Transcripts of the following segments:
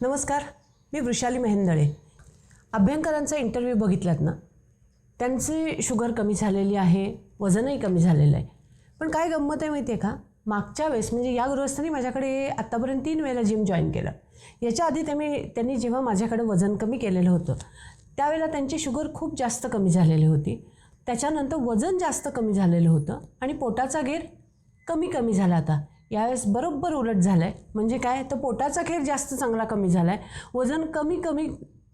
नमस्कार मी वृषाली मेहेंदळे. अभ्यंकरांचा इंटरव्ह्यू बघितलात ना? त्यांची शुगर कमी झालेली आहे वजनही कमी झालेलं आहे. पण काय गंमत आहे माहिती आहे का? मागच्या वेळेस म्हणजे या गृहस्थांनी माझ्याकडे आत्तापर्यंत तीन वेळेला जिम जॉईन केलं. याच्या आधी त्यांनी त्यांनी जेव्हा माझ्याकडे वजन कमी केलेलं होतं त्यावेळेला त्यांची शुगर खूप जास्त कमी झालेली होती. त्याच्यानंतर वजन जास्त कमी झालेलं होतं आणि पोटाचा घेर कमी कमी झाला आता यावेळेस बरोबर उलट झालं आहे म्हणजे काय? तर पोटाचा खेर जास्त चांगला कमी झाला आहे वजन कमी कमी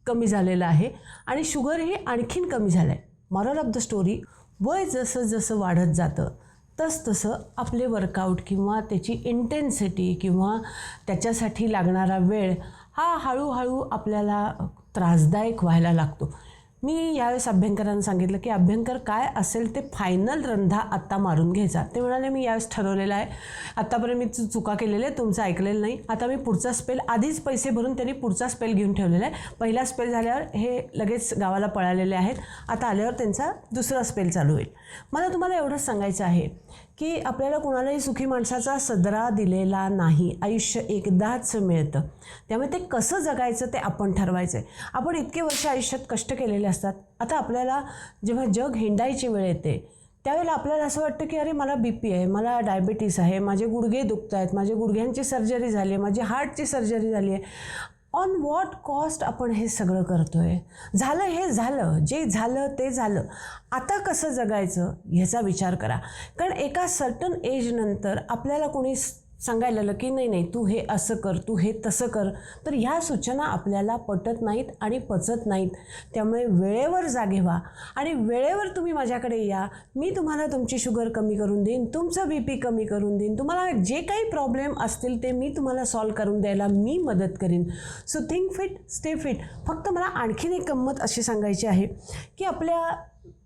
कमी झालेलं आहे. आणि शुगरही आणखीन कमी झालं आहे मॉरल ऑफ द स्टोरी वय जसं जसं वाढत जातं तस तसं आपले वर्कआउट किंवा त्याची इंटेन्सिटी किंवा त्याच्यासाठी लागणारा वेळ हा हळूहळू आपल्याला त्रासदायक व्हायला लागतो. मी यावेळेस अभ्यंकरांना सांगितलं की अभ्यंकर काय असेल ते फायनल रंधा आत्ता मारून घ्यायचा ते म्हणाले मी यावेळेस ठरवलेलं आहे. आत्तापर्यंत मी चु- चुका केलेल्या आहे तुमचं ऐकलेलं नाही. आता मी पुढचा स्पेल आधीच पैसे भरून त्यांनी पुढचा स्पेल घेऊन ठेवलेला आहे. पहिला स्पेल झाल्यावर हे लगेच गावाला पळालेले आहेत. आता आल्यावर त्यांचा दुसरा स्पेल चालू होईल. मला तुम्हाला एवढंच सांगायचं आहे की आपल्याला कोणालाही सुखी माणसाचा सदरा दिलेला नाही. आयुष्य एकदाच मिळतं. त्यामुळे ते कसं जगायचं ते आपण ठरवायचं आहे आपण इतके वर्ष आयुष्यात कष्ट केलेले असतात. आता आपल्याला जेव्हा जग हिंडायची वेळ येते त्यावेळेला आपल्याला असं वाटतं की अरे मला बी पी आहे मला डायबिटीस आहे माझे गुडघे दुखत आहेत माझ्या गुडघ्यांची सर्जरी झाली आहे माझी हार्टची सर्जरी झाली आहे. ऑन वॉट कॉस्ट आपण हे सगळं करतो आहे झालं हे झालं जे झालं ते झालं. आता कसं जगायचं? ह्याचा विचार करा. कारण एका सर्टन एजनंतर आपल्याला कोणी सांगायला लागलं की नाही नाही तू हे असं कर तू हे तसं कर. तर ह्या सूचना आपल्याला पटत नाहीत आणि पचत नाहीत. त्यामुळे वेळेवर जागे व्हा आणि वेळेवर तुम्ही माझ्याकडे या. मी तुम्हाला तुमची शुगर कमी करून देईन तुमचं बी पी कमी करून देईन. तुम्हाला जे काही प्रॉब्लेम असतील ते मी तुम्हाला सॉल्व करून द्यायला मी मदत करीन. So think fit stay fit फक्त मला आणखीन एक गंमत अशी सांगायची आहे की आपल्या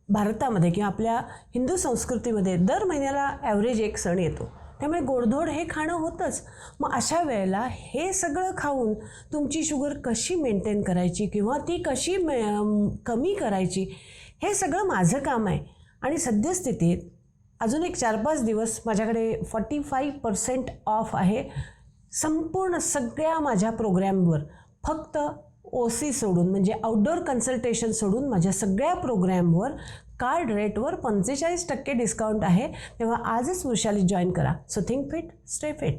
भारतामध्ये किंवा आपल्या हिंदू संस्कृतीमध्ये दर महिन्याला ॲव्हरेज एक सण येतो. त्यामुळे गोडधोड हे खाणं होतंच. मग अशा वेळेला हे सगळं खाऊन तुमची शुगर कशी मेंटेन करायची किंवा ती कशी मे कमी करायची हे सगळं माझं काम आहे. आणि सद्यस्थितीत अजून एक चार पाच दिवस माझ्याकडे फॉर्टी फाईव्ह पर्सेंट ऑफ आहे. संपूर्ण सगळ्या माझ्या प्रोग्रॅमवर फक्त ओ सी सोडून म्हणजे आउटडोअर कन्सल्टेशन सोडून माझ्या सगळ्या प्रोग्रॅमवर कार्ड रेटवर पंचेचाळीस टक्के डिस्काउंट आहे. तेव्हा आजच वृषाली जॉईन करा. So think fit stay fit.